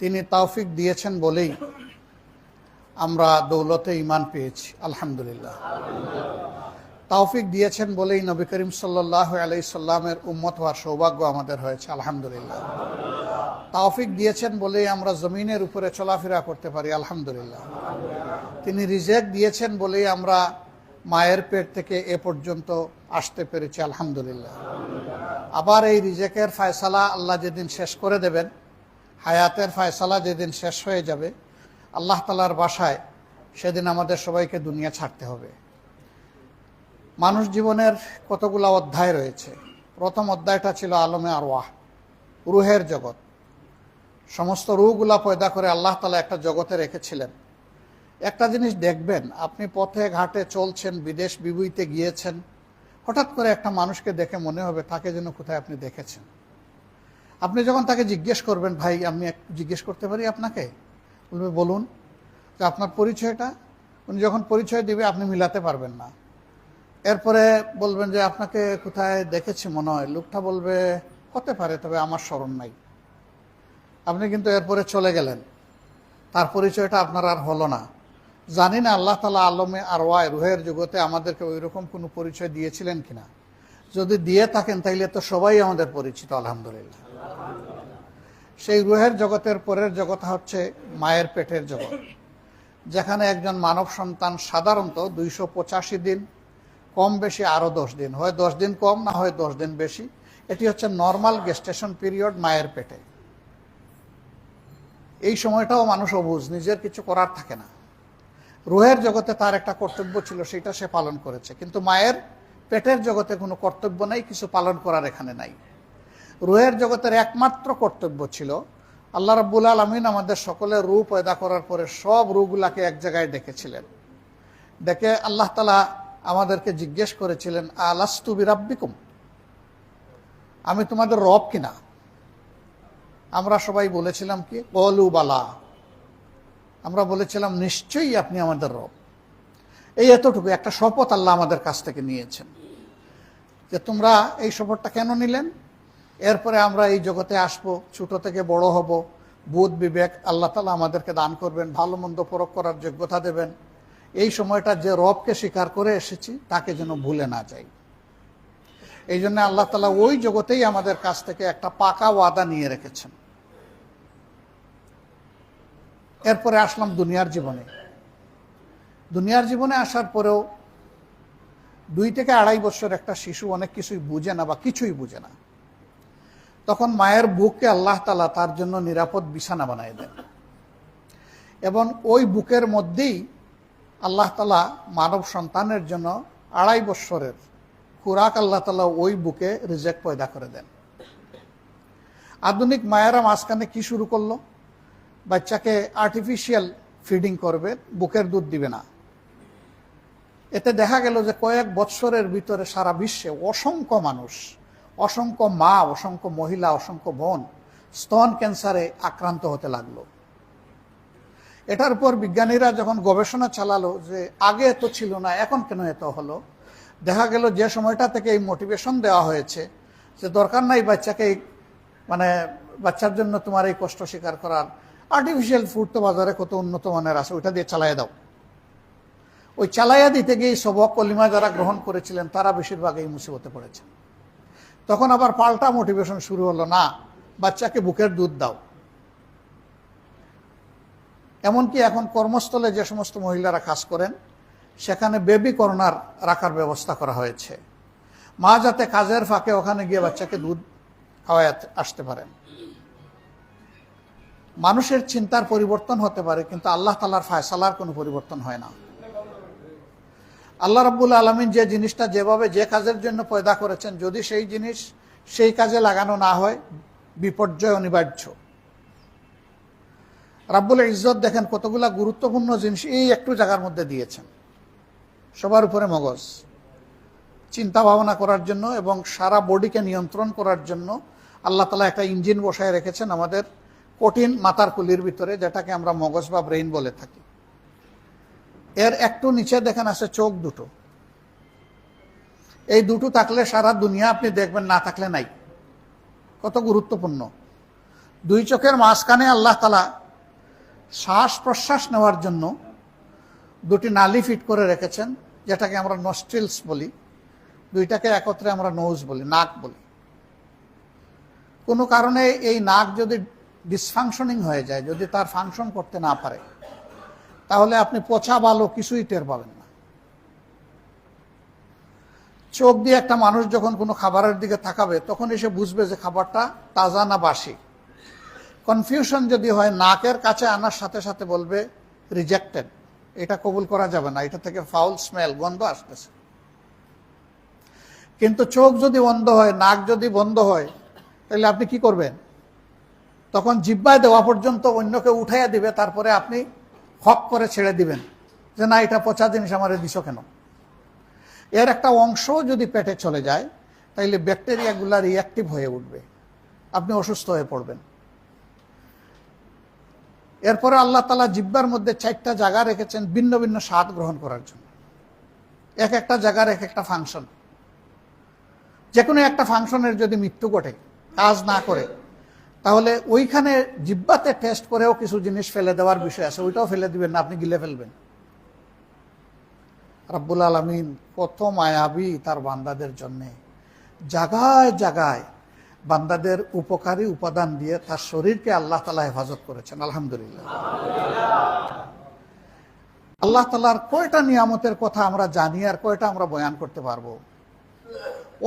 তিনি তাওফিক দিয়েছেন বলেই আমরা দৌলতে ইমান পেয়েছি, আলহামদুলিল্লাহ। তাওফিক দিয়েছেন বলেই নবী করিম সাল্লাহ আলাই সাল্লামের উম্মত হওয়ার সৌভাগ্য আমাদের হয়েছে, আলহামদুলিল্লাহ। তাওফিক দিয়েছেন বলেই আমরা জমিনের উপরে চলাফেরা করতে পারি, আলহামদুলিল্লাহ। তিনি রিজেক দিয়েছেন বলেই আমরা মায়ের পেট থেকে এ পর্যন্ত আসতে পেরেছি, আলহামদুলিল্লাহ। আবার এই রিজেকের ফায়সালা আল্লাহ যেদিন শেষ করে দেবেন হায়াতের ফায়সালা যেদিন শেষ হয়ে যাবে, আল্লাহ তালার বাসায় সেদিন আমাদের সবাইকে দুনিয়া ছাড়তে হবে। মানুষ জীবনের কতগুলো অধ্যায় রয়েছে। প্রথম অধ্যায়টা ছিল আলমে আরওয়াহ, রুহের জগৎ। সমস্ত রুহগুলা পয়দা করে আল্লাহ তালা একটা জগতে রেখেছিলেন। একটা জিনিস দেখবেন, আপনি পথে ঘাটে চলছেন, বিদেশ বিবুইতে গিয়েছেন, হঠাৎ করে একটা মানুষকে দেখে মনে হবে তাকে যেন কোথায় আপনি দেখেছেন। আপনি যখন তাকে জিজ্ঞেস করবেন, ভাই, আমি জিজ্ঞেস করতে পারি আপনাকে? বলবে, বলুন। যে আপনার পরিচয়টা? উনি যখন পরিচয় দিবে, আপনি মিলাতে পারবেন না। এরপরে বলবেন যে, আপনাকে কোথায় দেখেছি মনে হয়? লোকটা বলবে, হতে পারে, তবে আমার স্মরণ নাই। আপনি কিন্তু এরপরে চলে গেলেন। তার পরিচয়টা আপনার আর হলো না। জানি না আল্লাহ তালা আলমে আর ওয়াই রুহের জগতে আমাদেরকে ওই রকম কোনো পরিচয় দিয়েছিলেন কিনা। যদি দিয়ে থাকেন, তাইলে তো সবাই আমাদের পরিচিত, আলহামদুলিল্লাহ। সেই রুহের জগতের পরের জগৎ হচ্ছে মায়ের পেটের জগৎ, যেখানে একজন মানব সন্তান সাধারণত দুইশো পঁচাশি দিন, কম বেশি আরও দশ দিন। হয় দশ দিন কম, না হয় দশ দিন বেশি। এটি হচ্ছে নর্মাল গেস্টেশন পিরিয়ড মায়ের পেটে। এই সময়টাও মানুষ অবুঝ নিজের কিছু করার থাকে না। রুহের জগতে তার একটা কর্তব্য ছিল, সেটা সে পালন করেছে। কিন্তু মায়ের পেটের জগতে কোনো কর্তব্য নাই, কিছু পালন করার এখানে নাই। রুহের জগতের একমাত্র কর্তব্য ছিল, আল্লাহ রাব্বুল আলমিন আমাদের সকলের রূপ পয়দা করার পরে সব রুগুলাকে এক জায়গায় ডেকেছিলেন। ডেকে আল্লাহ তালা আমাদেরকে জিজ্ঞেস করেছিলেন, আলাস্তু বিরাব্বিকুম? আমি তোমাদের রব কিনা? আমরা সবাই বলেছিলাম কি, কলু বালা। আমরা বলেছিলাম, নিশ্চয়ই আপনি আমাদের রব। এই এতটুকু একটা শপথ আল্লাহ আমাদের কাছ থেকে নিয়েছেন। যে তোমরা এই শপথটা কেন নিলেন? এরপরে আমরা এই জগতে আসব, ছোট থেকে বড় হব। বোধ বিবেক আল্লাহ তালা আমাদেরকে দান করবেন, ভালো মন্দ পরক করার যোগ্যতা দেবেন। এই সময়টা যে রবকে স্বীকার করে এসেছি, তাকে যেন ভুলে না যাই। এই জন্য আল্লাহ তালা ওই জগতেই আমাদের কাছ থেকে একটা পাকা ওয়াদা নিয়ে রেখেছেন। এরপরে আসলাম দুনিয়ার জীবনে। দুনিয়ার জীবনে আসার পরেও দুই থেকে আড়াই বছর একটা শিশু অনেক কিছুই বুঝে না বা কিছুই বুঝে না। তখন মায়ের বুককে আল্লাহ তালা তার জন্য নিরাপদ বিছানা বানিয়ে দেন। এবং ওই বুকের মধ্যেই আল্লাহ তালা মানব সন্তানের জন্য আড়াই বৎসরের খুরাক আল্লাহ তালা ওই বুকে রিজেক্ট পয়দা করে দেন। আধুনিক মায়েরা মাঝখানে কি শুরু করল? বাচ্চাকে আর্টিফিশিয়াল ফিডিং করবে, বুকের দুধ দিবে না। এতে দেখা গেল যে কয়েক বৎসরের ভিতরে সারা বিশ্বে অসংখ্য মানুষ অসংখ্য মা, অসংখ্য মহিলা, অসংখ্য বোন স্তন ক্যান্সারে আক্রান্ত হতে লাগল। এটার উপর বিজ্ঞানীরা যখন গবেষণা চালালো যে আগে এত ছিল না, এখন কেন এত হলো, দেখা গেল যে সময়টা থেকে এই মোটিভেশন দেওয়া হয়েছে যে দরকার নাই বাচ্চাকে মানে বাচ্চার জন্য তোমার এই কষ্ট স্বীকার করার। আর্টিফিশিয়াল ফুড তো বাজারে কত উন্নত মানের আছে, ওইটা দিয়ে চালাইয়া দাও। ওই চালাইয়া দিতে গিয়ে সবক কলিমা যারা গ্রহণ করেছিলেন, তারা বেশিরভাগ এই মুসিবতে পড়েছেন। তখন আবার পাল্টা মোটিভেশন শুরু হলো, না, বাচ্চাকে বুকের দুধ দাও। এমনকি এখন কর্মস্থলে যে সমস্ত মহিলারা কাজ করেন, সেখানে বেবি কর্নার রাখার ব্যবস্থা করা হয়েছে। মা যাতে কাজের ফাঁকে ওখানে গিয়ে বাচ্চাকে দুধ খাওয়ায় আসতে পারেন। মানুষের চিন্তার পরিবর্তন হতে পারে, কিন্তু আল্লাহ তালার ফায়সালার কোনো পরিবর্তন হয় না। আল্লাহ রাব্বুল আলমিন যে জিনিসটা যেভাবে যে কাজের জন্য পয়দা করেছেন, যদি সেই জিনিস সেই কাজে লাগানো না হয়, বিপর্যয় অনিবার্য। রাব্বুল ইজ্জত দেখেন কতগুলা গুরুত্বপূর্ণ জিনিস এই একটু জায়গার মধ্যে দিয়েছেন। সবার উপরে মগজ। চিন্তা ভাবনা করার জন্য এবং সারা বডিকে নিয়ন্ত্রণ করার জন্য আল্লাহ তালা একটা ইঞ্জিন বসায় রেখেছেন আমাদের কঠিন মাথার কুলির ভিতরে, যেটাকে আমরা মগজ বা ব্রেইন বলে থাকি। এর একটু নিচে দেখেন আছে চোখ দুটো। এই দুটো থাকলে সারা দুনিয়া আপনি দেখবেন, না থাকলে নাই। কত গুরুত্বপূর্ণ। দুই চোখের মাঝখানে আল্লাহ তালা শ্বাস প্রশ্বাস নেওয়ার জন্য দুটি নালি ফিট করে রেখেছেন, যেটাকে আমরা নস্ট্রিলস বলি। দুইটাকে একত্রে আমরা নোজ বলি, নাক বলি। কোনো কারণে এই নাক যদি ডিসফাংশনিং হয়ে যায়, যদি তার ফাংশন করতে না পারে তাহলে আপনি পচা ভালো কিছুই টের পাবেন না। চোখ দিয়ে একটা মানুষ যখন কোনো খাবারের দিকে তাকাবে, তখন এসে বুঝবে যে খাবারটা তাজা না বাসি। কনফিউশন যদি হয়, নাকের কাছে আনার সাথে সাথে বলবে, রিজেক্টেড। এটা কবুল করা যাবে না, এটা থেকে ফাউল স্মেল, গন্ধ আসতেছে। কিন্তু চোখ যদি বন্ধ হয়, নাক যদি বন্ধ হয়, তাহলে আপনি কি করবেন? তখন জিব্বায় দেওয়া পর্যন্ত অন্যকে উঠাইয়া দিবে, তারপরে আপনি হক করে ছেড়ে দিবেন যে না, এটা পচা জিনিস আমারে দিছ কেন? এর একটা অংশ যদি পেটে চলে যায়, তাইলে ব্যাকটেরিয়াগুলা রিয়াক্টিভ হয়ে উঠবে। আপনি অসুস্থ হয়ে পড়বেন। এরপরে আল্লাহ তালা জিব্বার মধ্যে চারটা জায়গা রেখেছেন ভিন্ন ভিন্ন স্বাদ গ্রহণ করার জন্য। এক একটা জায়গার এক একটা ফাংশন যে কোনো একটা ফাংশনের যদি মৃত্যু ঘটে, কাজ না করে তাহলে ওইখানে জিব্বাতে টেস্ট করেও কিছু জিনিস ফেলে দেওয়ার বিষয় আছে, ওইটাও ফেলে দিবেন না, আপনি গিলে ফেলবেন। রাব্বুল আলমিন কত মায়াবী তার বান্দাদের জন্যে। জাগায় জাগায় বান্দাদের উপকারী উপাদান দিয়ে তার শরীরকে আল্লাহ তালা হেফাজত করেছেন, আলহামদুলিল্লাহ। আল্লাহ তালার কয়টা নিয়ামতের কথা আমরা জানি আর কয়টা আমরা বয়ান করতে পারব?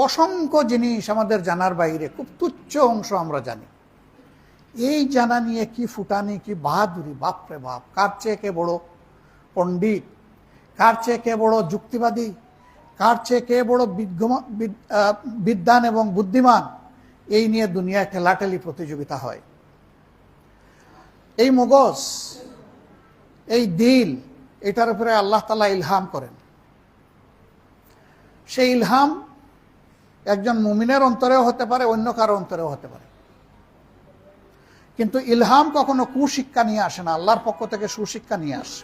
অসংখ্য জিনিস আমাদের জানার বাইরে, খুব তুচ্ছ অংশ আমরা জানি। এই জানা নিয়ে কি ফুটানি কি বাহাদুরি? বাপরে বাপ কার চেয়ে কে বড় পণ্ডিত? কার চেয়ে কে বড় যুক্তিবাদী? কার চেয়ে কে বড় বিজ্ঞমা- বিদ- আহ, বিদ্বান এবং বুদ্ধিমান? এই নিয়ে দুনিয়ায় ঠেলাঠেলি প্রতিযোগিতা হয়। এই মগজ এই দিল এটার উপরে আল্লাহ তালা ইলহাম করেন। সেই ইলহাম একজন মুমিনের অন্তরেও হতে পারে অন্য কারও অন্তরেও হতে পারে। কিন্তু ইলহাম কখনো কুশিক্ষা নিয়ে আসে না, আল্লাহর পক্ষ থেকে সুশিক্ষা নিয়ে আসে।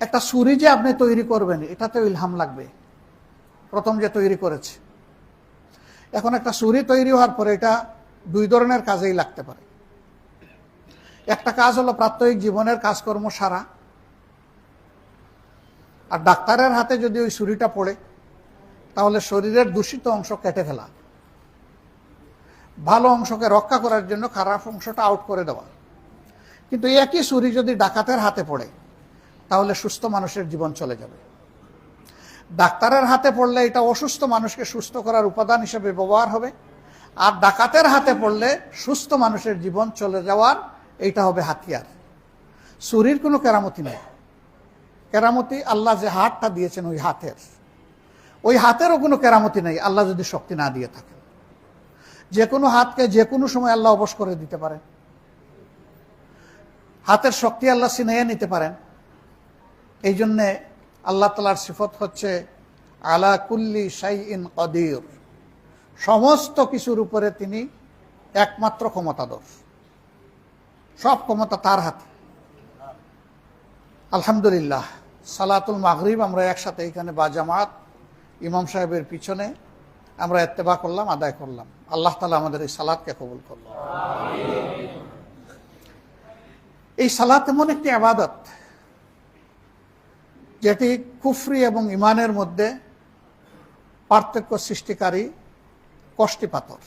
একটা ছুরি যে আপনি তৈরি করবেন, এটাতেও ইলহাম লাগবে। প্রথম যে তৈরি করেছে। এখন একটা ছুরি তৈরি হওয়ার পরে এটা দুই ধরনের কাজেই লাগতে পারে। একটা কাজ হলো প্রাত্যহিক জীবনের কাজকর্ম সারা, আর ডাক্তারের হাতে যদি ওই ছুরিটা পড়ে, তাহলে শরীরের দূষিত অংশ কেটে ফেলা। ভালো অংশকে রক্ষা করার জন্য খারাপ অংশটা আউট করে দেওয়া। কিন্তু একই ছুরি যদি ডাকাতের হাতে পড়ে, তাহলে সুস্থ মানুষের জীবন চলে যাবে। ডাক্তারের হাতে পড়লে এটা অসুস্থ মানুষকে সুস্থ করার উপাদান হিসেবে ব্যবহার হবে। আর ডাকাতের হাতে পড়লে সুস্থ মানুষের জীবন চলে যাওয়ার এইটা হবে হাতিয়ার। ছুরির কোনো কেরামতি নেই। কেরামতি আল্লাহ যে হাতটা দিয়েছেন ওই হাতের। ওই হাতেরও কোনো কেরামতি নেই, আল্লাহ যদি শক্তি না দিয়ে থাকেন। যে কোনো হাতকে যে কোনো সময় আল্লাহ অবশ করে দিতে পারেন হাতের শক্তি আল্লাহ সিনাইয়া নিতে পারেন। এই জন্যে আল্লাহ তালার সিফত হচ্ছে, আলা কুল্লি সাই ইন কদির। সমস্ত কিছুর উপরে তিনি একমাত্র ক্ষমতাধর। সব ক্ষমতা তার হাতে। আলহামদুলিল্লাহ, সালাতুল মাগরিব আমরা একসাথে এখানে বা জামাত, ইমাম সাহেবের পিছনে আমরা এত্তেবা করলাম, আদায় করলাম। আল্লাহ তালা আমাদের এই সালাদকে কবুল করল। এই সালাত এমন একটি আবাদত যেটি কুফরি এবং ইমানের মধ্যে পার্থক্য সৃষ্টিকারী কষ্টি পাথর।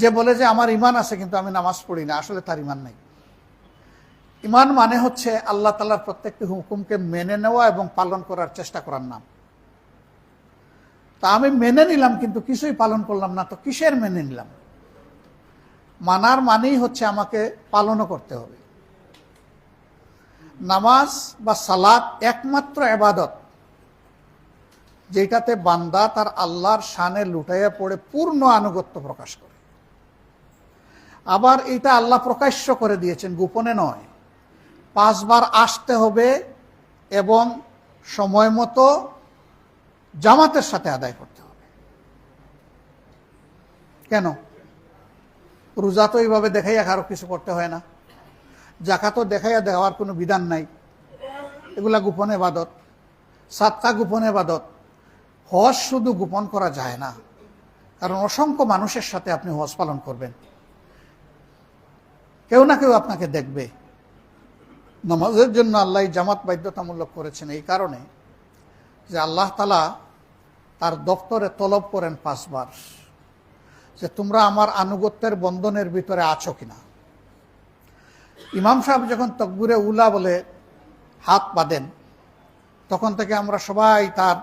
যে বলে যে আমার ইমান আছে কিন্তু আমি নামাজ পড়ি না, আসলে তার ইমান নাই। ইমান মানে হচ্ছে আল্লাহ তালার প্রত্যেকটি হুকুমকে মেনে নেওয়া এবং পালন করার চেষ্টা করার নাম। তা আমি মেনে নিলাম, কিন্তু কিছুই পালন করলাম না, তো কিসের মেনে নিলাম? মানার মানেই হচ্ছে আমাকে পালনও করতে হবে। নামাজ বা সালাদ একমাত্র এবাদত, যেটাতে বান্দা তার আল্লাহর শানে লুটাইয়া পড়ে পূর্ণ আনুগত্য প্রকাশ করে। আবার এটা আল্লাহ প্রকাশ্য করে দিয়েছেন, গোপনে নয়। পাঁচবার আসতে হবে এবং সময় মতো জামাতের সাথে আদায় করতে হবে। কেন? রোজা তো এইভাবে দেখাইয়া কারও কিছু করতে হয় না। জাকাতও দেখাইয়া দেওয়ার কোনো বিধান নাই। এগুলা গোপনে বাদত। সাতটা গোপনে বাদত। হজ শুধু গোপন করা যায় না। কারণ অসংখ্য মানুষের সাথে আপনি হজ পালন করবেন। কেউ না কেউ আপনাকে দেখবে। নামাজের জন্য আল্লাহ জামাত বাধ্যতামূলক করেছেন এই কারণে। যে আল্লাহ তালা তার দপ্তরে তলব করেন পাঁচবার যে তোমরা আমার আনুগত্যের বন্ধনের ভিতরে আছো কিনা। ইমাম সাহেব যখন তকবুরে উলা বলে হাত বাঁধেন, তখন থেকে আমরা সবাই তার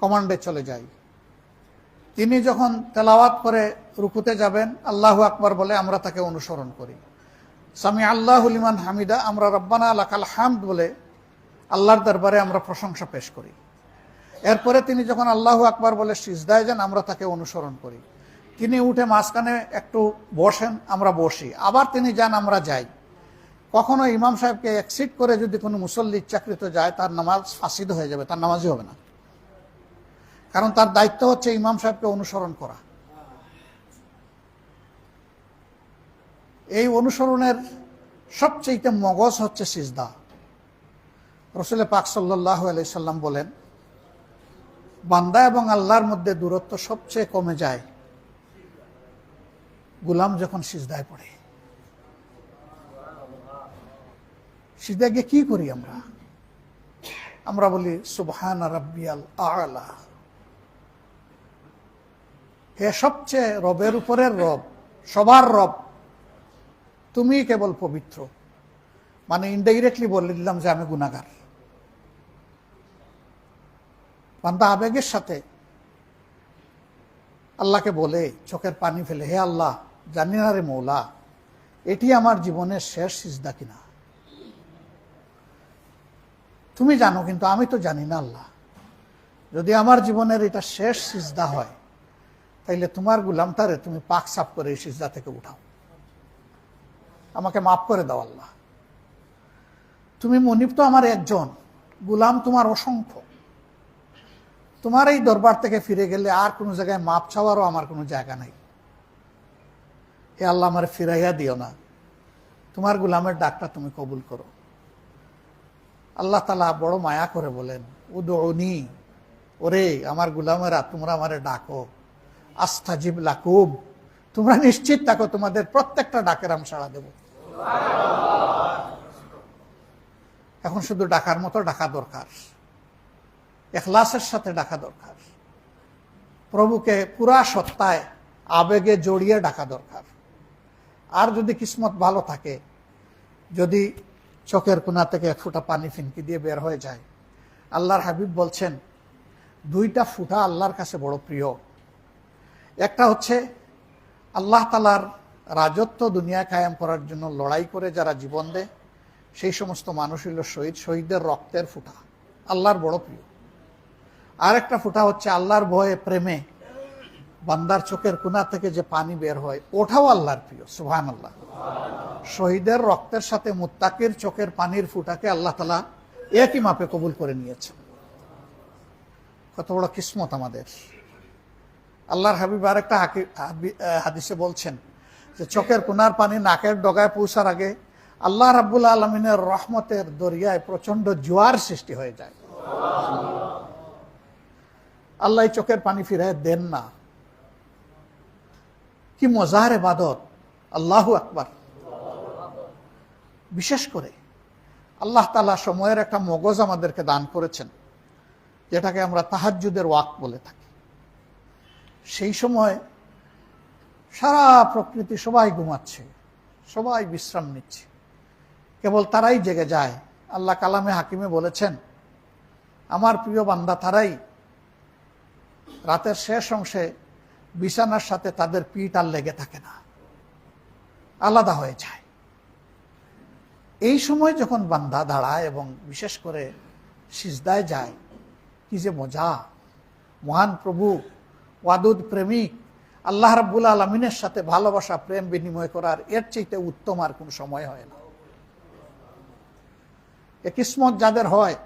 কমান্ডে চলে যাই। তিনি যখন তেলাওয়াত করে রুকুতে যাবেন, আল্লাহু আকবর বলে আমরা তাকে অনুসরণ করি। স্বামী আল্লাহ লিমান হামিদা, আমরা রব্বানা লাকাল হামদ বলে আল্লাহর দরবারে আমরা প্রশংসা পেশ করি। এরপরে তিনি যখন আল্লাহু আকবার বলে সিজদায় যান, আমরা তাকে অনুসরণ করি। তিনি উঠে মাঝখানে একটু বসেন, আমরা বসি। আবার তিনি যান, আমরা যাই। কখনো ইমাম সাহেবকে এক্সিট করে যদি কোনো মুসল্লি ইচ্ছাকৃত যায়, তার নামাজ ফাঁসিদ হয়ে যাবে, তার নামাজই হবে না। কারণ তার দায়িত্ব হচ্ছে ইমাম সাহেবকে অনুসরণ করা। এই অনুসরণের সবচেয়ে মগজ হচ্ছে সিজদা। রসুল পাক সাল্লাহ আলাইসাল্লাম বলেন, বান্দা এবং আল্লাহর মধ্যে দূরত্ব সবচেয়ে কমে যায় গুলাম যখন সিজদায় পড়ে। সিজদায় গিয়ে কি করি আমরা? আমরা বলি, সুবহান রাব্বিয়াল আলা। হে সবচেয়ে রবের উপরের রব, সবার রব তুমি কেবল পবিত্র। মানে ইনডাইরেক্টলি বলে দিলাম যে আমি গুণাগার বান্দা আবেগের সাথে আল্লাহকে বলে, চোখের পানি ফেলে, হে আল্লাহ, জানি না রে মৌলা, এটি আমার জীবনের শেষ সিজদা কিনা? তুমি জানো, কিন্তু আমি তো জানি না আল্লাহ। যদি আমার জীবনের এটা শেষ সিজদা হয়, তাইলে তোমার গুলামটারে তুমি পাক সাফ করে এই সিজদা থেকে উঠাও। আমাকে মাফ করে দাও আল্লাহ। তুমি মনিব তো আমার একজন, গুলাম তোমার অসংখ্য। তোমার এই দরবার থেকে ফিরে গেলে আর কোনো জায়গায় মাপ ছাওয়ারও আমার কোনো জায়গা নাই। এ আল্লাহ, আমার ফিরাইয়া দিও না। তোমার গুলামের ডাকটা তুমি কবুল করো। আল্লাহ তালা বড় মায়া করে বলেন উদনি ওরে আমার গুলামেরা, তোমরা আমারে ডাকো। আস্থাজিব লাকুব তোমরা নিশ্চিত থাকো তোমাদের প্রত্যেকটা ডাকের আমি সাড়া দেব। এখন শুধু ডাকার মতো ডাকা দরকার। এখলাসের সাথে ডাকা দরকার। প্রভুকে পুরা সত্তায়, আবেগে জড়িয়ে ডাকা দরকার। আর যদি কিসমত ভালো থাকে, যদি চোখের কোনা থেকে এক ফুটা পানি ফিনকি দিয়ে বের হয়ে যায়, আল্লাহর হাবিব বলছেন, দুইটা ফুটা আল্লাহর কাছে বড় প্রিয়। একটা হচ্ছে, আল্লাহ তালার রাজত্ব দুনিয়া কায়েম করার জন্য লড়াই করে যারা জীবন দেয়, সেই সমস্ত মানুষ হইল শহীদ, শহীদদের রক্তের ফুটা, আল্লাহর বড় প্রিয়। আর একটা ফুটা হচ্ছে আল্লাহর ভয়ে, প্রেমে। বান্দার চোখের কোনা থেকে যে পানি বের হয় ওঠাও আল্লাহর প্রিয় সুহান আল্লাহ শহীদের রক্তের সাথে মুত্তাকের চোখের পানির ফুটাকে আল্লাহ তালা একই মাপে কবুল করে নিয়েছেন। কত বড় কিসমত আমাদের। আল্লাহর হাবিব আর একটা হাদিসে বলছেন যে, চোখের কোনার পানি নাকের ডগায় পৌঁছার আগে আল্লাহ রাবুল আলমিনের রহমতের দরিয়ায় প্রচণ্ড জোয়ার সৃষ্টি হয়ে যায়। আল্লাহ চোখের পানি ফিরায় দেন না। কি মজার এবাদত আল্লাহ আকবার। বিশেষ করে আল্লাহ তালা সময়ের একটা মগজ আমাদেরকে দান করেছেন, যেটাকে আমরা তাহাজুদের ওয়াক বলে থাকি। সেই সময় সারা প্রকৃতি সবাই ঘুমাচ্ছে, সবাই বিশ্রাম নিচ্ছে। কেবল তারাই জেগে যায়। আল্লাহ কালামে হাকিমে বলেছেন, আমার প্রিয় বান্দা তারাই রাতের শেষ অংশে বিছানার সাথে তাদের পিঠ আর লেগে থাকে না। আলাদা হয়ে যায়। এই সময় যখন বান্দা দাঁড়ায় এবং বিশেষ করে সিজদায় যায়, কি যে মজা। মহান প্রভু, ওয়াদুদ প্রেমিক, আল্লাহ রাব্বুল আলমিনের সাথে ভালোবাসা, প্রেম বিনিময় করার এর চাইতে উত্তম আর কোন সময় হয় না। এ কিসমত যাদের হয়,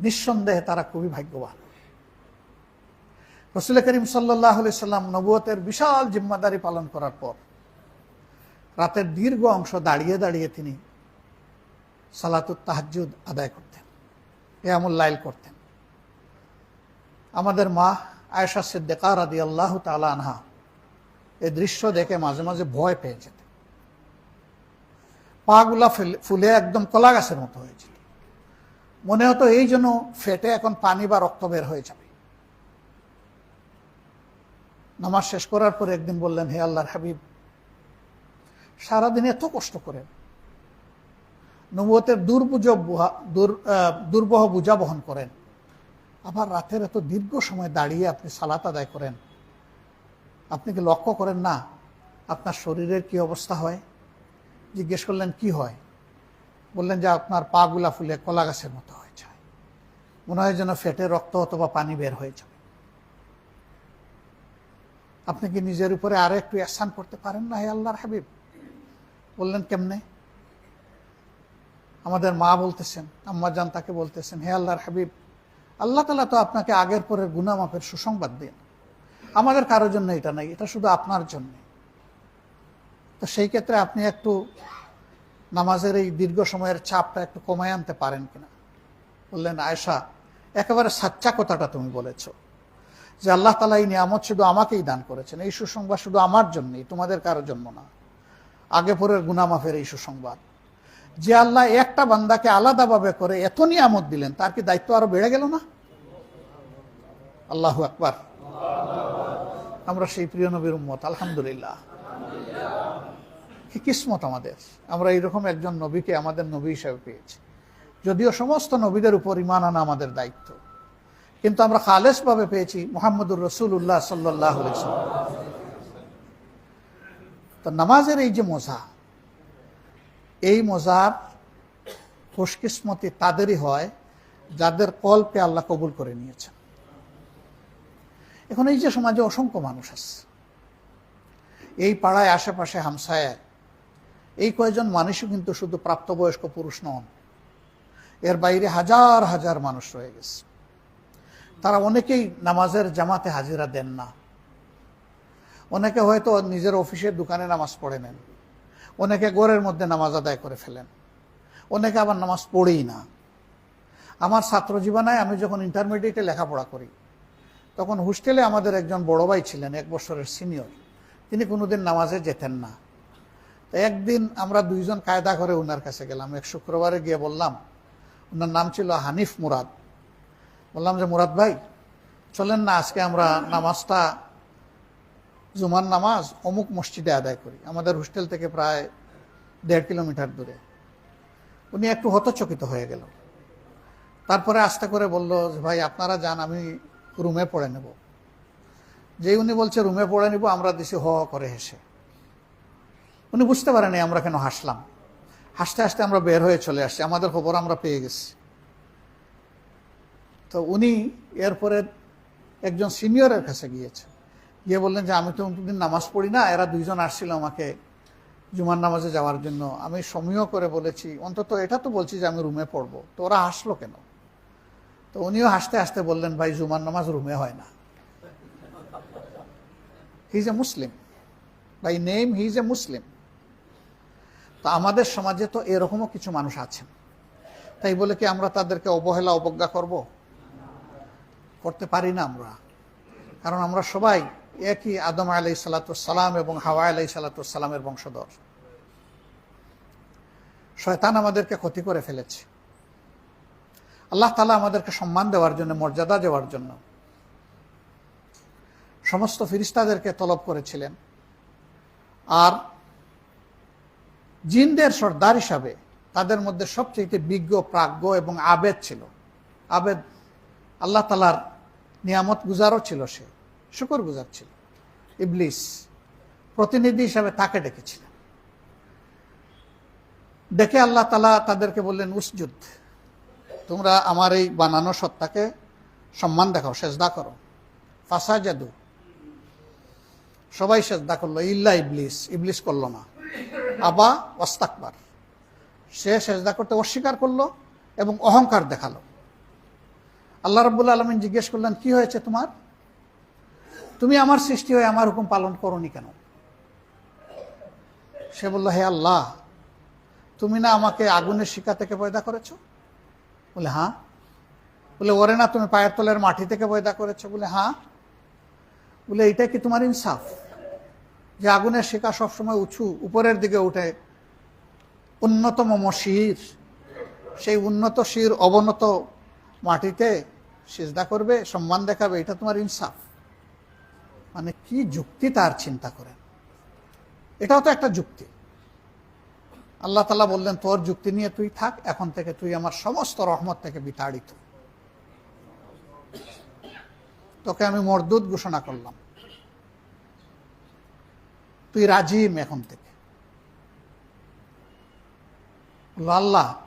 নিঃসন্দেহে তারা খুবই ভাগ্যবান। রসুল করিম সাল্লাহ সাল্লাম নবুয়তের বিশাল জিম্মাদারি পালন করার পর রাতের দীর্ঘ অংশ দাঁড়িয়ে দাঁড়িয়ে তিনি সালাতুত তাহাজুদ আদায় করতেন এ লাইল করতেন। আমাদের মা আয়েশা সিদ্দিকা রাদি আল্লাহ তালা আনহা এই দৃশ্য দেখে মাঝে মাঝে ভয় পেয়ে যেত পাগুলা ফুলে একদম কলা গাছের মতো হয়েছিল মনে হতো এই জন্য ফেটে এখন পানি বা রক্ত বের হয়ে যাবে। নামাজ শেষ করার পরে একদিন বললেন, হে আল্লাহর হাবিব, সারাদিন এত কষ্ট করেন নবুয়তের দুর্বুজ দুর্বহ বুঝা বহন করেন। আবার রাতের এত দীর্ঘ সময় দাঁড়িয়ে আপনি সালাত আদায় করেন। আপনি কি লক্ষ্য করেন না আপনার শরীরের কি অবস্থা হয়? জিজ্ঞেস করলেন, কি হয়? বললেন, যে আপনার পাগুলা ফুলে কলা গাছের মতো হয়ে যায়। মনে হয় যেন ফেটে রক্ত অথবা পানি বের হয়ে যাবে। আপনি কি নিজের উপরে আরও একটু এহসান করতে পারেন না হে আল্লাহর হাবিব? বললেন, কেমনে? আমাদের মা বলতেছেন, আম্মা জান তাকে বলতেছেন, হে আল্লাহর হাবিব, আল্লাহ তালা তো আপনাকে আগের পরের গুনামাপের সুসংবাদ দিন। আমাদের কারোর জন্য এটা নাই, এটা শুধু আপনার জন্য। তো সেই ক্ষেত্রে আপনি একটু নামাজের এই দীর্ঘ সময়ের চাপটা একটু কমায় আনতে পারেন কিনা? বললেন আয়সা একেবারে সাচ্চা কথাটা তুমি বলেছ। যে আল্লাহ তালা এই নিয়ামত শুধু আমাকেই দান করেছেন। এই সুসংবাদ শুধু আমার জন্যই, তোমাদের কারোর জন্য না। আগে পরের গুনামাফের এই সুসংবাদ। যে আল্লাহ একটা বান্দাকে আলাদাভাবে করে এত নিয়ামত দিলেন, তার কি দায়িত্ব আরও বেড়ে গেল না? আল্লাহু আকবার। আমরা সেই প্রিয় নবীর উম্মত, আলহামদুলিল্লাহ। কি কিসমত আমাদের। আমরা এইরকম একজন নবীকে আমাদের নবী হিসেবে পেয়েছি। যদিও সমস্ত নবীদের উপর ইমান আনা আমাদের দায়িত্ব। কিন্তু আমরা খালেসভাবে পেয়েছি মোহাম্মদুর রসুল্লাহ সাল্লাহ তো নামাজের এই যে মজা, এই মজার খুশকিসমতি তাদেরই হয় যাদের কল্পে আল্লাহ কবুল করে নিয়েছেন। এখন এই যে সমাজে অসংখ্য মানুষ আছে, এই পাড়ায়, আশেপাশে হামসায়, এই কয়েকজন মানুষও কিন্তু শুধু প্রাপ্তবয়স্ক পুরুষ নন, এর বাইরে হাজার হাজার মানুষ রয়ে গেছে। তারা অনেকেই নামাজের জামাতে হাজিরা দেন না। অনেকে হয়তো নিজের অফিসের দোকানে নামাজ পড়ে নেন। অনেকে গোরের মধ্যে নামাজ আদায় করে ফেলেন। অনেকে আবার নামাজ পড়েই না। আমার ছাত্র জীবনায় আমি যখন ইন্টারমিডিয়েটে লেখাপড়া করি, তখন হোস্টেলে আমাদের একজন বড় ভাই ছিলেন, এক বছরের সিনিয়র তিনি কোনোদিন নামাজে যেতেন না। তো একদিন আমরা দুইজন কায়দা করে ওনার কাছে গেলাম। এক শুক্রবারে গিয়ে বললাম, ওনার নাম ছিল হানিফ মুরাদ। বললাম যে, মুরাদ ভাই, চলেন না, আজকে আমরা নামাজটা, জুমার নামাজ অমুক মসজিদে আদায় করি। আমাদের হোস্টেল থেকে প্রায় দেড় কিলোমিটার দূরে। উনি একটু হতচকিত হয়ে গেল। তারপরে আস্তে করে বলল যে, ভাই, আপনারা যান, আমি রুমে পড়ে নেব। যে উনি বলছে, রুমে পড়ে নিব, আমরা দিছি হ, করে হেসে। উনি বুঝতে পারেনি আমরা কেন হাসলাম। হাসতে হাসতে আমরা বের হয়ে চলে আসছি। আমাদের খবর আমরা পেয়ে গেছি। তো উনি এরপরে একজন সিনিয়রের কাছে গিয়েছে। গিয়ে বললেন যে, আমি তো দিন নামাজ পড়ি না, এরা দুইজন আসছিল আমাকে জুমার নামাজে যাওয়ার জন্য। আমি সমীহ করে বলেছি, অন্তত এটা তো বলছি যে আমি রুমে পড়ব। তো ওরা হাসলো কেন? তো উনিও হাসতে হাসতে বললেন, ভাই, জুমার নামাজ রুমে হয় না। He is a Muslim by name he is a Muslim তো আমাদের সমাজে তো এরকমও কিছু মানুষ আছেন। তাই বলে কি আমরা তাদেরকে অবহেলা, অবজ্ঞা করব? করতে পারি না আমরা। কারণ আমরা সবাই একই আদম আলাই সালাতাম এবং হাওয়া আলাই সালাতামের বংশধর। শয়তান আমাদেরকে ক্ষতি করে ফেলেছে। আল্লাহ তালা আমাদেরকে সম্মান দেওয়ার জন্য, মর্যাদা দেওয়ার জন্য সমস্ত ফিরিস্তাদেরকে তলব করেছিলেন। আর জিনদের সর্দার হিসাবে তাদের মধ্যে সবচেয়ে বিজ্ঞ, প্রাজ্ঞ এবং আবেদ ছিল। আবেদ আল্লাহ তালার নিয়ামত গুজারও ছিল সে, শুকর গুজার ছিল। ইবলিস প্রতিনিধি হিসাবে তাকে ডেকেছিলেন। ডেকে আল্লাহ তালা তাদেরকে বললেন, উসজুদ, তোমরা আমার এই বানানো সত্তাকে সম্মান দেখাও, সেজদা করো। ফাঁসা জাদু সবাই সেজদা করল, ইল্লা ইবলিস ইবলিস করল না। আবা ওয়াস্তাকবার, সে সেজদা করতে অস্বীকার করল এবং অহংকার দেখাল। আল্লাহ রব্বুল আলমিন জিজ্ঞেস করলেন, কি হয়েছে তোমার? তুমি আমার সৃষ্টি হয়ে আমার হুকুম পালন করনি কেন? সে বলল, হে আল্লাহ, তুমি না আমাকে আগুনের শিকা থেকে পয়দা করেছ? বলে হ্যাঁ। বলে, ওরে না, তুমি পায়ের তলের মাটি থেকে পয়দা করেছ? বলে হ্যাঁ। বলে এটা কি তোমার ইনসাফ? যে আগুনের শিকা সবসময় উঁচু, উপরের দিকে উঠে উন্নতম শির সেই উন্নত শির অবনত মাটিতে সিজদা করবে, সম্মান দেখাবে, এটা তোমার ইনসাফ। মানে কি যুক্তি তার চিন্তা করেন? এটাও তো একটা যুক্তি। আল্লাহ তালা বললেন, তোর যুক্তি নিয়ে তুই থাক, এখন থেকে তুই আমার সমস্ত রহমত থেকে বিতাড়িত। তোকে আমি মরদুদ ঘোষণা করলাম। তুই রাজিম এখন থেকে। আল্লাহ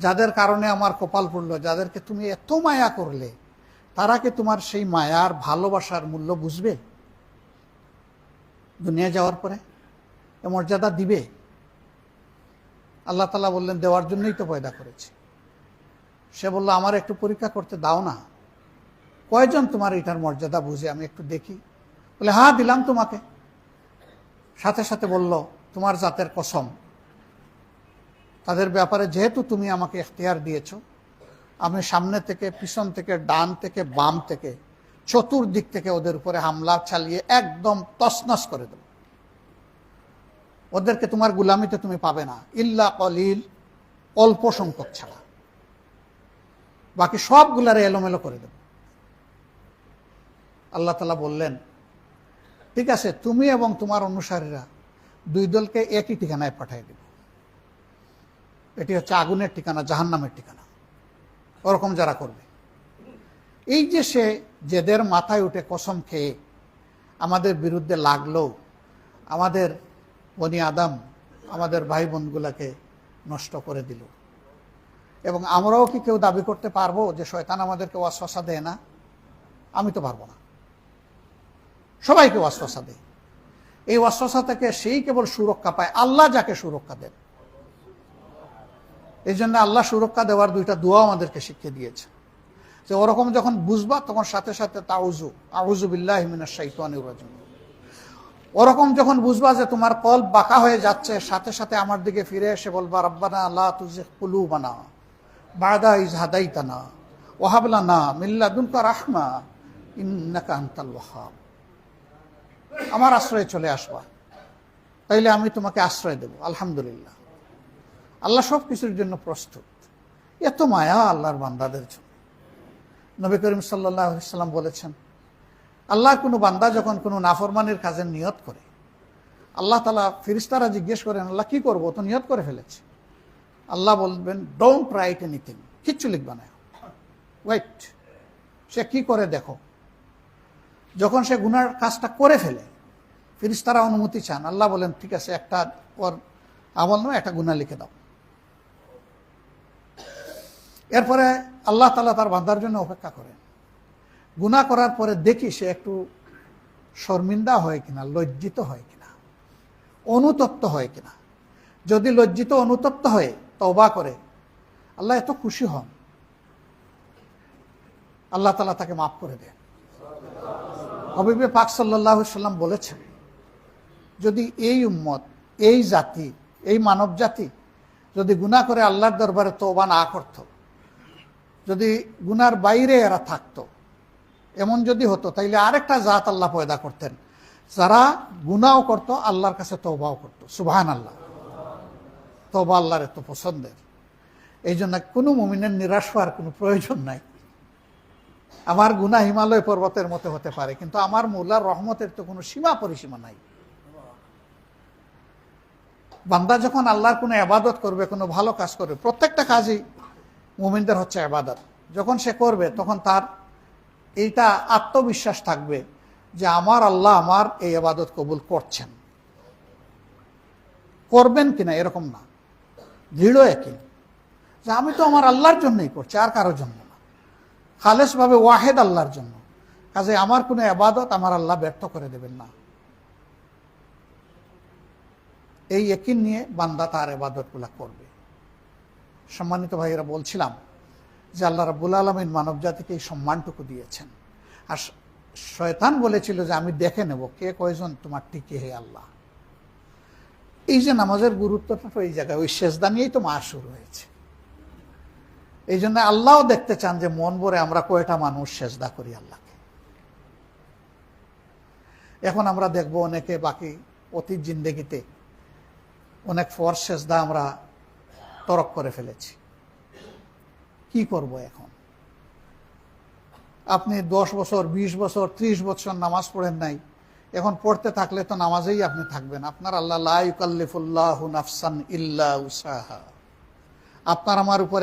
যাদের কারণে আমার কপাল পড়ল, যাদেরকে তুমি এত মায়া করলে, তারা কি তোমার সেই মায়ার ভালোবাসার মূল্য বুঝবে? দুনিয়া যাওয়ার পরে এ মর্যাদা দিবে? আল্লাহ তালা বললেন, দেওয়ার জন্যই তো পয়দা করেছি। সে বলল, আমার একটু পরীক্ষা করতে দাও না। কয়জন তোমার এটার মর্যাদা বুঝে? আমি একটু দেখি। বলে হ্যাঁ দিলাম তোমাকে। সাথে সাথে বলল, তোমার জাতের কসম। তাদের ব্যাপারে যেহেতু তুমি আমাকে এখতিয়ার দিয়েছ, আমি সামনে থেকে, পিছন থেকে, ডান থেকে, বাম থেকে, চতুর্দিক থেকে ওদের উপরে হামলা চালিয়ে একদম তসনস করে দেব। ওদেরকে তোমার গুলামিতে তুমি পাবে না। ইল্লা কলিল, অল্প সংখ্যক ছাড়া। বাকি সবগুলারে এলোমেলো করে দেব। আল্লাহ তালা বললেন, ঠিক আছে, তুমি এবং তোমার অনুসারীরা দুই দলকে একই ঠিকানায় পাঠিয়ে দেব। এটি হচ্ছে আগুনের ঠিকানা, জাহান্নামের ঠিকানা। ওরকম যারা করবে। এই যে সে যেদের মাথায় উঠে কসম খেয়ে আমাদের বিরুদ্ধে লাগল, আমাদের বনি আদম, আমাদের ভাই বোনগুলাকে নষ্ট করে দিল। এবং আমরাও কি কেউ দাবি করতে পারব যে শয়তান আমাদেরকে ওয়াসওয়াসা দেয় না? আমি তো পারব না। সবাইকে ওয়াসওয়াসা দেয়। এই ওয়াসওয়াসা থেকে সেই কেবল সুরক্ষা পায়, আল্লাহ যাকে সুরক্ষা দেন। এই জন্য আল্লাহ সুরক্ষা দেওয়ার দুইটা দোয়া আমাদেরকে শিখিয়ে দিয়েছে। যে ওরকম যখন বুঝবা, তখন সাথে সাথে তাউজু আউজু বিল্লাহ শাইতানির রাজিম। ওরকম যখন বুঝবা যে তোমার কল বাঁকা হয়ে যাচ্ছে, সাথে সাথে আমার দিকে ফিরে এসে বলবা, রব্বানা আল্লাহ তুজে কুলু বানা বাদা ইজ হাদাইতানা ওহাবলানা মিল্লাদুনকা রাহমা ইন্নাকা আনতাল ওয়াহাব। আমার আশ্রয়ে চলে আসবা। তাইলে আমি তোমাকে আশ্রয় দেব। আলহামদুলিল্লাহ। আল্লাহ সব কিছুর জন্য প্রস্তুত। এত মায়া আল্লাহর বান্দাদের জন্য। নবী করিম সাল্লাম বলেছেন আল্লাহর কোনো বান্দা যখন কোনো নাফরমানের কাজের নিয়ত করে, আল্লাহ তালা ফিরিস্তারা জিজ্ঞেস করেন, আল্লাহ কি করব? তো নিয়ত করে ফেলেছে। আল্লাহ বলবেন ডোন্ট রাইট এনিথিং কিচ্ছু লিখবা না। ওয়েট সে কি করে দেখো? যখন সে গুনার কাজটা করে ফেলে ফিরিস্তারা অনুমতি চান। আল্লাহ বলেন, ঠিক আছে, একটা ওর আমল নয় একটা গুণা লিখে দাও। এরপরে আল্লাহ তালা তার বান্দার জন্য অপেক্ষা করেন। গুণা করার পরে দেখি সে একটু শর্মিন্দা হয় কিনা, লজ্জিত হয় কিনা, অনুতপ্ত হয় কিনা। যদি লজ্জিত, অনুতপ্ত হয়ে তবা করে। আল্লাহ এত খুশি হন। আল্লাহ তালা তাকে মাফ করে দেন। হবিবে পাক সাল্লাহ সাল্লাম বলেছেন, যদি এই উম্মত, এই জাতি, এই মানব জাতি যদি গুণা করে আল্লাহর দরবারে তোবা না করত যদি গুনার বাইরে এরা থাকতো, এমন যদি হতো, তাইলে আরেকটা জাত আল্লাহ পয়দা করতেন। যারা গুনাও করত, আল্লাহর কাছে তৌবাও করতো। সুবাহান আল্লাহ তৌবা আল্লাহর এত পছন্দের। এই জন্য কোনো মুমিনের নিরাশ হওয়ার কোনো প্রয়োজন নাই। আমার গুণা হিমালয় পর্বতের মতো হতে পারে, কিন্তু আমার মোল্লার রহমতের তো কোনো সীমা পরিসীমা নাই। বান্দা যখন আল্লাহর কোনো আবাদত করবে, কোনো ভালো কাজ করবে, প্রত্যেকটা কাজই মুমিনদের হচ্ছে আবাদত। যখন সে করবে, তখন তার এইটা আত্মবিশ্বাস থাকবে যে আমার আল্লাহ আমার এই আবাদত কবুল করছেন। করবেন কিনা এরকম না। দৃঢ় একই। যে আমি তো আমার আল্লাহর জন্যই করছি, আর কারোর জন্য না। খালেসভাবে ওয়াহেদ আল্লাহর জন্য। কাজে আমার কোনো আবাদত আমার আল্লাহ ব্যর্থ করে দেবেন না। এই একিন নিয়ে বান্দা তার এবাদতগুলা করবে। সম্মানিত ভাইয়েরা, বলছিলাম যে আল্লাহ রাবুল আলমিন মানব জাতিকে এই সম্মানটুকু দিয়েছেন। আর শয়তান বলেছিল যে আমি দেখে নেব কে কয়জন তোমার টিকে হে আল্লাহ। এই যে নামাজের গুরুত্বটা তো এই জায়গায়, ওই শেষদা নিয়েই তো মার শুরু হয়েছে। এই জন্য আল্লাহও দেখতে চান যে মন ভরে আমরা কয়টা মানুষ সেজদা করি আল্লাহকে। এখন আমরা দেখব অনেকে বাকি অতীত জিন্দেগিতে অনেক ফর সেজদা আমরা তরক করে ফেলেছি। কি করব এখন? আপনি দশ বছর ২০ বছর ৩০ বছর নামাজ পড়েন নাই, এখন পড়তে থাকলে তো নামাজেই আপনি থাকবেন। আপনার আল্লাহ নাফসান উসাহা। আপনার আমার উপরে